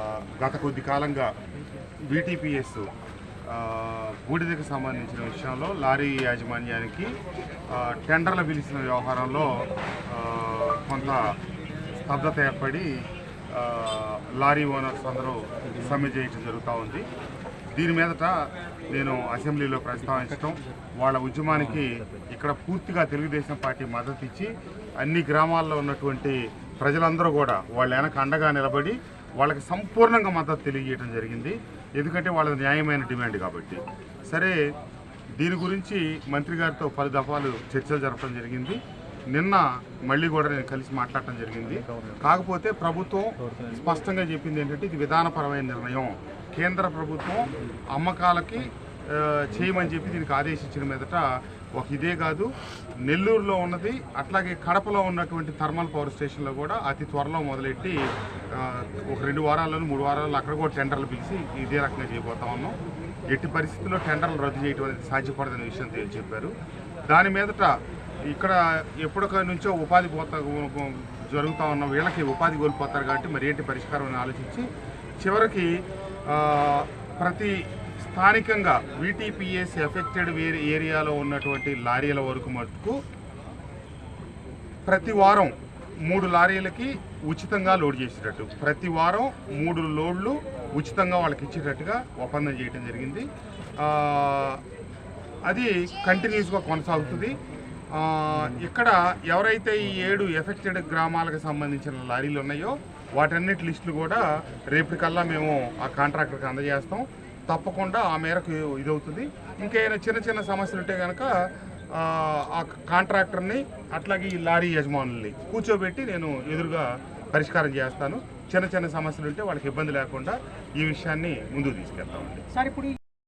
ఆ, గత కొద్ది కాలంగా బీటీపీఎస్ బూడిదకు సంబంధించిన విషయంలో లారీ యాజమాన్యానికి టెండర్లు పిలిచిన వ్యవహారంలో కొంత స్తబ్దత ఏర్పడి లారీ ఓనర్స్ అందరూ సమ్మె చేయటం జరుగుతూ ఉంది. దీని మీదట నేను అసెంబ్లీలో ప్రస్తావించడం వాళ్ళ ఉద్యమానికి ఇక్కడ పూర్తిగా తెలుగుదేశం పార్టీ మద్దతు ఇచ్చి అన్ని గ్రామాల్లో ఉన్నటువంటి ప్రజలందరూ కూడా వాళ్ళ వెనక అండగా నిలబడి వాళ్ళకి సంపూర్ణంగా మద్దతు తెలియజేయడం జరిగింది. ఎందుకంటే వాళ్ళ న్యాయమైన డిమాండ్ కాబట్టి. సరే దీని గురించి మంత్రి గారితో పలు దఫాలు చర్చలు జరపడం జరిగింది. నిన్న మళ్ళీ కూడా నేను కలిసి మాట్లాడటం జరిగింది. కాకపోతే ప్రభుత్వం స్పష్టంగా చెప్పింది ఏంటంటే ఇది విధానపరమైన నిర్ణయం. కేంద్ర ప్రభుత్వం అమ్మకాలకి చేయమని చెప్పి దీనికి ఆదేశించిన మీదట ఒక ఇదే కాదు నెల్లూరులో ఉన్నది అట్లాగే కడపలో ఉన్నటువంటి థర్మల్ పవర్ స్టేషన్లో కూడా అతి త్వరలో మొదలెట్టి ఒక రెండు వారాల్లో మూడు వారాల్లో అక్కడ కూడా టెండర్లు పిలిచి ఇదే రకంగా చేయబోతా ఉన్నాం. ఎట్టి పరిస్థితుల్లో టెండర్లు రద్దు చేయడం అనేది సాధ్యపడదనే విషయం తె- చెప్పారు దాని మీదట ఇక్కడ ఎప్పటిక నుంచో ఉపాధి పోతా జరుగుతూ ఉన్న వీళ్ళకి ఉపాధి కోల్పోతారు కాబట్టి మరి ఏంటి పరిష్కారం అని ఆలోచించి చివరికి ప్రతి స్థానికంగా వీటీపీఎస్ ఎఫెక్టెడ్ వేరే ఏరియాలో ఉన్నటువంటి లారీల వరకు మటుకు ప్రతి వారం మూడు లారీలకి ఉచితంగా లోడ్ చేసేటట్టు. ప్రతి వారం మూడు లోడ్లు ఉచితంగా వాళ్ళకి ఇచ్చేటట్టుగా ఒప్పందం చేయడం జరిగింది. అది కంటిన్యూస్గా కొనసాగుతుంది. ఇక్కడ ఎవరైతే ఈ ఏడు ఎఫెక్టెడ్ గ్రామాలకు సంబంధించిన లారీలు ఉన్నాయో వాటన్నిటి లిస్టులు కూడా రేపటికల్లా మేము ఆ కాంట్రాక్టర్కి అందజేస్తాం. తప్పకుండా ఆ మేరకు ఇదవుతుంది. ఇంకేమైనా చిన్న చిన్న సమస్యలు ఉంటే కనుక ఆ, కాంట్రాక్టర్ని అట్లాగే ఈ లారీ యజమానుల్ని కూర్చోబెట్టి నేను ఎదురుగా పరిష్కారం చేస్తాను. చిన్న చిన్న సమస్యలు ఉంటే వాళ్ళకి ఇబ్బంది లేకుండా ఈ విషయాన్ని ముందుకు తీసుకెళ్తామండి. సార్ ఇప్పుడు